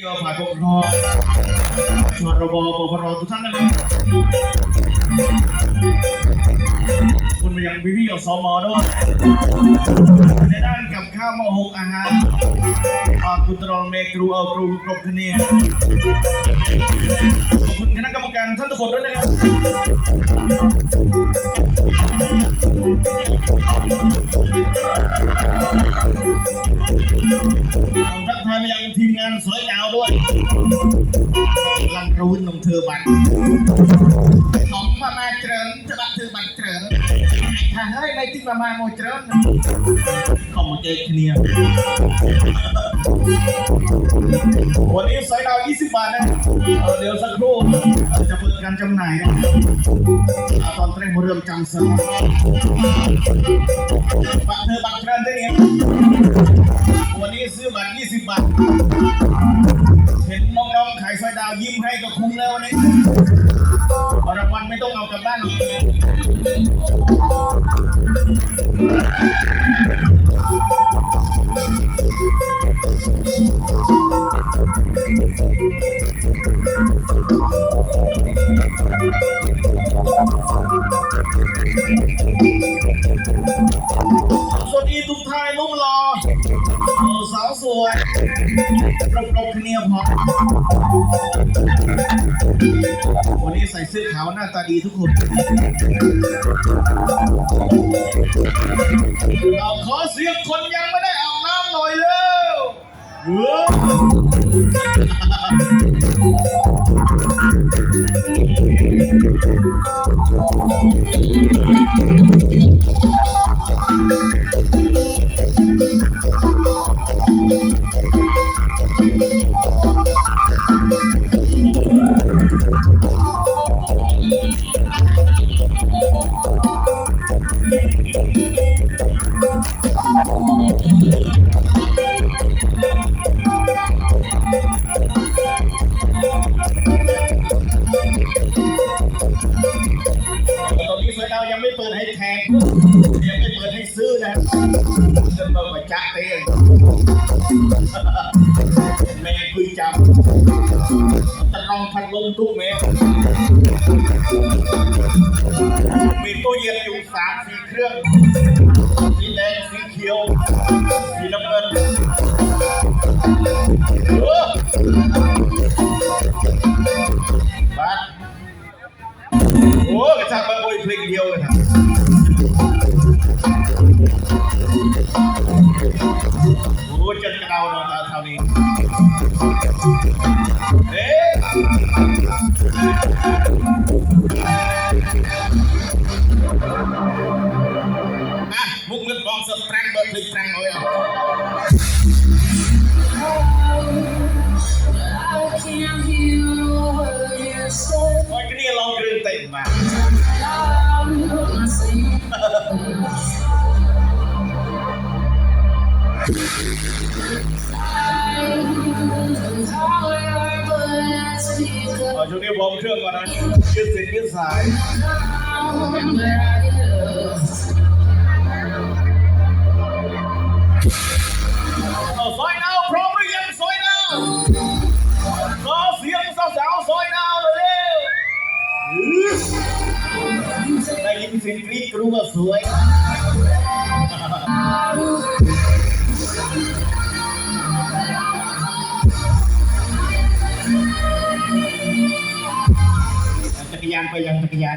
ที่เราฝ่ายปกครองชนรบปปรทุกท่านนะครับคุณมายังพี่พี่อสมด้วยในด้านกับข้าวมหกอาหารขอบคุณตรองเมครูเอาครูครบคะแนนขอบคุณคณะกรรมการท่านทุกคนด้วยนะครับทักทายมายังทีมงานสวยดาวด้วย ลังรุ่นนงเธอบัตรของมามาเจริญจะบัตรเธอบัตรเจริญถ้าเฮ้ยไม่ติดมามาโมเจริญขอมาเจอเคลียร์วันนี้สวยดาว 20 บาทนะเออเดี๋ยวสักครู่จะเปิดการจำหน่ายนะเอาตอนแรกมาเริ่มจำสนบัตรเธอบัตรเจริญได้ไงวันนี้ซื้อบัตร20 บาทเห็นน้ องๆขายไฟดาวยิ้มให้ก็คุ้มแล้ววันนี้รางวัลไม่ต้องเอากลับบ้านอีกสวัสดีทุกทายนุ่มรอ เออสาวสวยประกบเนียพอวันนี้ใส่เสื้อขาวหน้าตาดีทุกคนเราขอเสียงคนยังไม่ได้อาบน้ำหน่อยเร็วเตอนนี้สวยดายังไม่เปิดให้แทงยังไม่เปิดให้ซื้อนะจะเปิดมาจักเองแม่คุยจับจะลองพัดลมตู้แม่มีตู้เย็นอยู่สามสี่เครื่อง โอ้กระชับมาโวยเพลงเดียวเลยนะโอ้จนกระเดานอนเท่านี้เอ๊ะอะมุกเงินกองสตรังเบิร์ดเพลงตรังเอา singing. I'm tired, but I speak เอาช่วงนี้วอร์มเครื่องก่อนนะยืดเส้นยืดสาย up, ว่าสวย จักรยานไปยังจักรยาน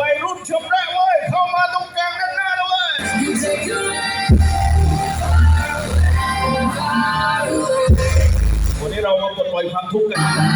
วัยรุ่นชมได้เว้ย เข้ามาตรงกลางด้านหน้าแล้วเว้ยวันนี้เรามาปลดปล่อยความทุกข์กัน